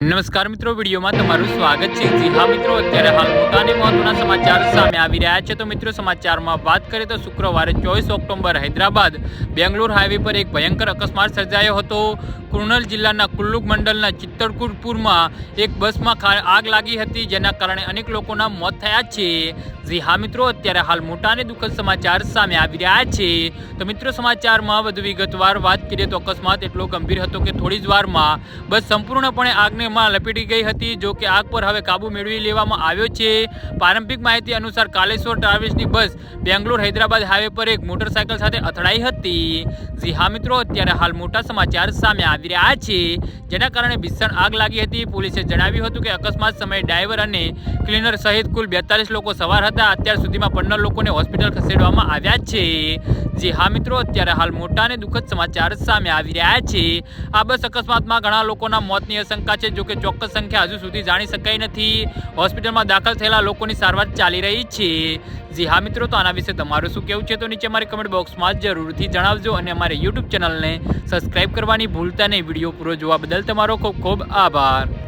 નમસ્કાર મિત્રો, વિડીયોમાં તમારું સ્વાગત છે. જી હા મિત્રો, અત્યારે હાલ મોટા મહત્વના સમાચાર સામે આવી રહ્યા છે. તો મિત્રો, સમાચારમાં વાત કરીએ તો શુક્રવારે ચોવીસ ઓક્ટોબર હૈદરાબાદ બેંગ્લોર હાઈવે પર એક ભયંકર અકસ્માત સર્જાયો હતો. કુર્નલ જિલ્લાના કુલ્લુક મંડલના ચિત્તરકુરપુરમાં એક બસમાં આગ લાગી હતી, જેના કારણે અનેક લોકોના મોત થયા છે. જી હા મિત્રો, અત્યારે હાલ મોટાને દુઃખદ સમાચાર સામે આવી રહ્યા છે. તો મિત્રો, સમાચારમાં વધુ વિગતવાર વાત કરીએ તો અકસ્માત એટલો ગંભીર હતો કે થોડી જ વારમાં બસ સંપૂર્ણપણે આગને માં લપેટી ગઈ હતી, જો કે આગ પર હવે કાબુ મેળવી લેવામાં આવ્યો છે. પ્રારંભિક માહિતી અનુસાર કાલેશ્વર ટ્રાવેલ્સની બસ બેંગ્લોર હૈદરાબાદ હાઈવે પર એક મોટરસાયકલ સાથે અથડાઈ હતી. જી હા મિત્રો, અત્યારે હાલ મોટા સમાચાર સામે આવી રહ્યા છે. જેના કારણે ભીષણ આગ લાગી હતી. પોલીસે જણાવ્યું હતું કે અકસ્માત સમયે ડ્રાઈવર અને ક્લીનર સહિત કુલ બેતાલીસ લોકો સવાર હતા. અત્યાર સુધીમાં પંદર લોકોને હોસ્પિટલ ખસેડવામાં આવ્યા છે. જી હા મિત્રો, અત્યારે હાલ મોટા અને દુઃખદ સમાચાર સામે આવી રહ્યા છે. આ બસ અકસ્માતમાં ઘણા લોકોના મોતની આશંકા છે. જો કે ચોક્કસ સંખ્યા હજુ સુધી જાણી શકાઈ નથી. હોસ્પિટલમાં દાખલ થયેલા લોકોની સારવાર ચાલી રહી છે. જી હા મિત્રો, તો આના વિશે તમારું શું કહેવું છે? તો નીચે અમારી કમેન્ટ બોક્સમાં જરૂરથી જણાવજો અને અમારી યુટ્યુબ ચેનલને સબસ્ક્રાઇબ કરવાની ભૂલતા નહીં. વીડિયો પૂરો જોવા બદલ તમારો ખૂબ ખૂબ આભાર.